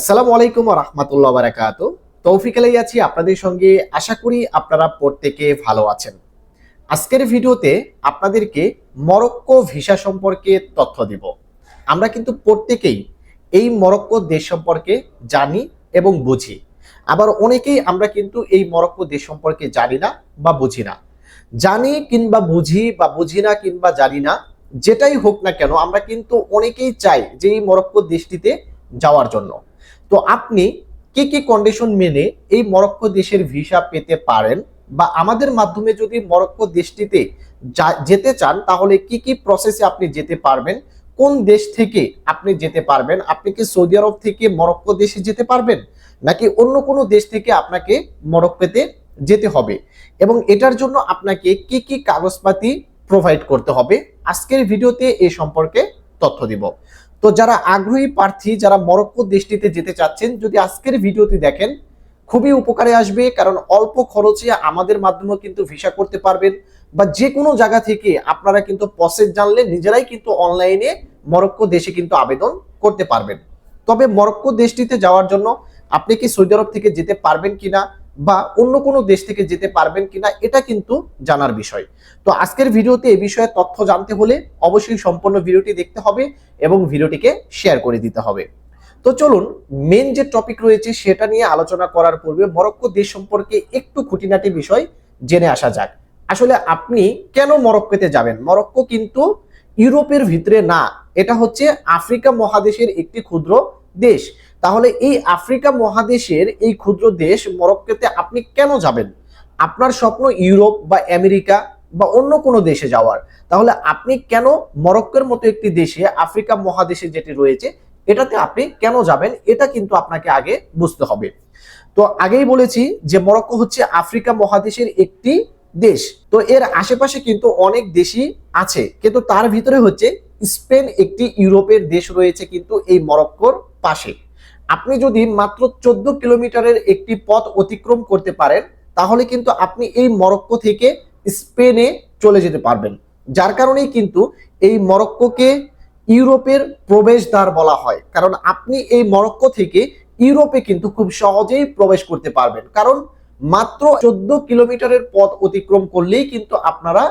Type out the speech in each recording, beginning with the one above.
আসসালামু আলাইকুম রহমতুল্লাহ বারাকাত। তৌফিক আলাই আছি আপনাদের সঙ্গে। আশা করি আপনারা প্রত্যেকে ভালো আছেন। আজকের ভিডিওতে আপনাদেরকে মরক্কো ভিসা সম্পর্কে তথ্য দিব। আমরা কিন্তু প্রত্যেকেই এই মরক্কো দেশ সম্পর্কে জানি এবং বুঝি। আবার অনেকেই আমরা কিন্তু এই মরক্কো দেশ সম্পর্কে জানি না বা বুঝি না। জানি কিংবা বুঝি বা বুঝি না কিংবা জানি না, যেটাই হোক না কেন, আমরা কিন্তু অনেকেই চাই যে এই মরক্কো দেশটিতে যাওয়ার জন্য। তো আপনি কি কি কন্ডিশন মেনে এই মরক্কো দেশের ভিসা পেতে পারেন? বা আমাদের মাধ্যমে যদি মরক্কো দেশটিতে যেতে চান, তাহলে কি কি প্রসেসে আপনি যেতে পারবেন? কোন দেশ থেকে আপনি যেতে পারবেন? আপনি কি সৌদি আরব থেকে মরক্কো দেশে যেতে পারবেন? নাকি অন্য কোনো দেশ থেকে আপনাকে মরক্কোতে যেতে হবে? এবং এটার জন্য আপনাকে কি কি কাগজপাতি প্রোভাইড করতে হবে? আজকের ভিডিওতে এ সম্পর্কে তথ্য দিব। তো যারা আগ্রহী প্রার্থী, যারা মরক্কো দেশটিতে যেতে চাচ্ছেন, যদি আজকের ভিডিওটি দেখেন, খুবই উপকারে আসবে, কারণ অল্প খরচে আমাদের মাধ্যমে কিন্তু ভিসা করতে পারবেন বা যে কোনো জায়গা থেকে আপনারা কিন্তু প্রসেস জানলে নিজেরাই কিন্তু অনলাইনে মরক্কো দেশে কিন্তু আবেদন করতে পারবেন। তবে মরক্কো দেশটিতে যাওয়ার জন্য আপনি কি সৌদি আরব থেকে যেতে পারবেন কিনা বা অন্য কোনো দেশ থেকে যেতে পারবেন কিনা, এটা কিন্তু জানার বিষয়। তো আজকের ভিডিওতে এই বিষয়ে তথ্য জানতে হলে অবশ্যই সম্পূর্ণ ভিডিওটি দেখতে হবে এবং ভিডিওটিকে শেয়ার করে দিতে হবে। তো চলুন মেন যে টপিক রয়েছে সেটা নিয়ে আলোচনা করার পূর্বে মরক্কো দেশ সম্পর্কে একটু খুঁটিনাটি বিষয় জেনে আসা যাক। আসলে আপনি কেন মরক্কোতে যাবেন? মরক্কো কিন্তু ইউরোপের ভিতরে না, এটা হচ্ছে আফ্রিকা মহাদেশের একটি ক্ষুদ্র দেশ। তাহলে এই আফ্রিকা মহাদেশের এই ক্ষুদ্র দেশ মরক্কোতে আপনি কেন যাবেন? আপনার স্বপ্ন ইউরোপ বা আমেরিকা বা অন্য কোনো দেশে যাওয়ার। তাহলে আপনি কেন মরক্কোর মতো একটি দেশে, আফ্রিকা মহাদেশে যেটি রয়েছে, এটাতে আপনি কেন যাবেন? এটা কিন্তু আপনাকে আগে বুঝতে হবে। তো আগেই বলেছি যে মরক্কো হচ্ছে আফ্রিকা মহাদেশের একটি দেশ। তো এর আশেপাশে কিন্তু অনেক দেশই আছে। কিন্তু তার ভিতরে হচ্ছে স্পেন একটি ইউরোপের দেশ রয়েছে কিন্তু এই মরক্কোর পাশে। আপনি যদি মাত্র চোদ্দ কিলোমিটারের একটি পথ অতিক্রম করতে পারেন, তাহলে কিন্তু আপনি এই মরক্কো থেকে স্পেনে চলে যেতে পারবেন। যার কারণেই কিন্তু এই মরক্কোকে ইউরোপের প্রবেশদ্বার বলা হয়। কারণ আপনি এই মরক্কো থেকে ইউরোপে কিন্তু খুব সহজেই প্রবেশ করতে পারবেন। কারণ মাত্র চোদ্দ কিলোমিটারের পথ অতিক্রম করলেই কিন্তু আপনারা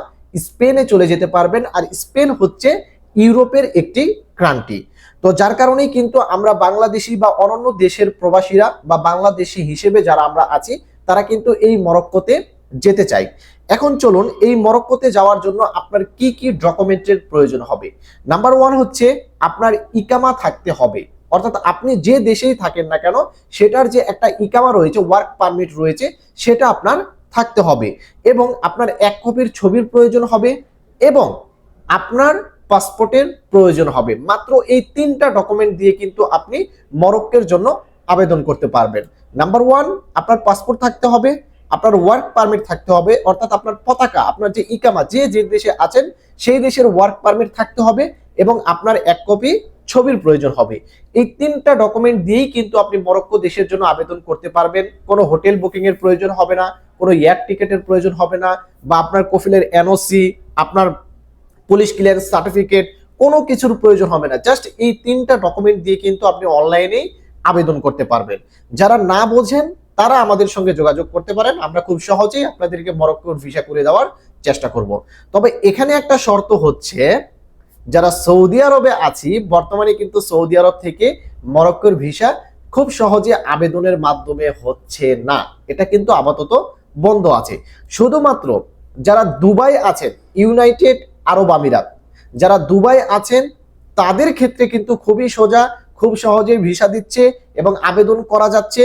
স্পেনে চলে যেতে পারবেন। আর স্পেন হচ্ছে ইউরোপের একটি ক্রান্তি। তো যার কারণেই কিন্তু আমরা বাংলাদেশি বা অন্যান্য দেশের প্রবাসীরা বা বাংলাদেশি হিসেবে যারা আমরা আছি, তারা কিন্তু এই মরক্কোতে যেতে চাই। এখন চলুন এই মরক্কোতে যাওয়ার জন্য আপনার কি কি ডকুমেন্টের প্রয়োজন হবে। নাম্বার ওয়ান হচ্ছে আপনার ইকামা থাকতে হবে। অর্থাৎ আপনি যে দেশেই থাকেন না কেন, সেটার যে একটা ইকামা রয়েছে ওয়ার্ক পারমিট রয়েছে, সেটা আপনার থাকতে হবে। এবং আপনার এক কপির ছবির প্রয়োজন হবে এবং আপনার পাসপোর্টের প্রয়োজন হবে। মাত্র এই তিনটা ডকুমেন্ট দিয়ে কিন্তু আপনি মরক্কের জন্য আবেদন করতে পারবেন। নাম্বার ওয়ান আপনার পাসপোর্ট থাকতে হবে, আপনার ওয়ার্ক পারমিট থাকতে হবে, অর্থাৎ আপনার পতাকা, আপনার যে ইকামা, যে যে দেশে আছেন, সেই দেশের ওয়ার্ক পারমিট থাকতে হবে এবং আপনার এক কপি ছবির প্রয়োজন হবে। এই তিনটা ডকুমেন্ট দিয়েই কিন্তু আপনি মরক্কো দেশের জন্য আবেদন করতে পারবেন। কোনো হোটেল বুকিং এর প্রয়োজন হবে না, কোনো এয়ার টিকেটের প্রয়োজন হবে না, বা আপনার কফিলের এনওসি আপনার পুলিশ ক্লিয়ারেন্স সার্টিফিকেট কোনো কিছুর প্রয়োজন হবে না। জাস্ট এই তিনটা ডকুমেন্ট দিয়ে কিন্তু আপনি অনলাইনেই আবেদন করতে পারবেন। যারা না বোঝেন, তারা আমাদের সঙ্গে যোগাযোগ করতে পারেন। আমরা খুব সহজেই আপনাদেরকে মরক্কোর ভিসা করে দেওয়ার চেষ্টা করব। তবে এখানে একটা শর্ত হচ্ছে, যারা সৌদি আরবে আছি, বর্তমানে কিন্তু সৌদি আরব থেকে মরক্কোর ভিসা খুব সহজে আবেদনের মাধ্যমে হচ্ছে না। এটা কিন্তু আপাতত বন্ধ আছে। শুধুমাত্র যারা দুবাই আছেন ইউনাইটেড আরব আমিরাত। যারা দুবাই আছেন, তাদের ক্ষেত্রে কিন্তু খুবই সোজা, খুব সহজে ভিসা দিচ্ছে এবং আবেদন করা যাচ্ছে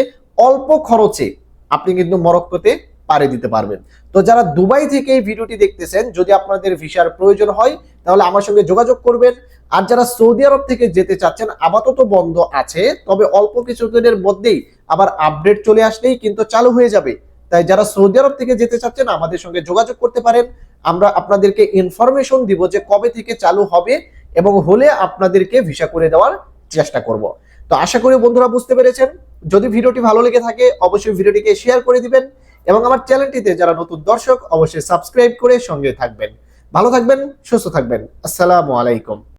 অল্প খরচে। আপনি কিন্তু মরক্কোতে পাড়ি দিতে পারবেন। তো যারা দুবাই থেকে এই ভিডিওটি দেখতেছেন, যদি আপনাদের ভিসার প্রয়োজন হয়, তাহলে আমার সঙ্গে যোগাযোগ করবেন। আর যারা সৌদি আরব থেকে যেতে চাচ্ছেন, আপাতত বন্ধ আছে, তবে অল্প কিছুদিনের মধ্যেই আবার আপডেট চলে আসলেই কিন্তু চালু হয়ে যাবে। তাই যারা সৌদি আরব থেকে যেতে চাচ্ছেন, আমাদের সঙ্গে যোগাযোগ করতে পারেন। আমরা আপনাদেরকে ইনফরমেশন দিব যে কবে থেকে চালু হবে এবং হলে আপনাদেরকে ভিসা করে দেওয়ার চেষ্টা করব। তো আশা করি বন্ধুরা বুঝতে পেরেছেন। যদি ভিডিওটি ভালো লেগে থাকে, অবশ্যই ভিডিওটিকে শেয়ার করে দিবেন এবং আমার চ্যানেলটিতে যারা নতুন দর্শক, অবশ্যই সাবস্ক্রাইব করে সঙ্গে থাকবেন। ভালো থাকবেন, সুস্থ থাকবেন। আসসালামু আলাইকুম।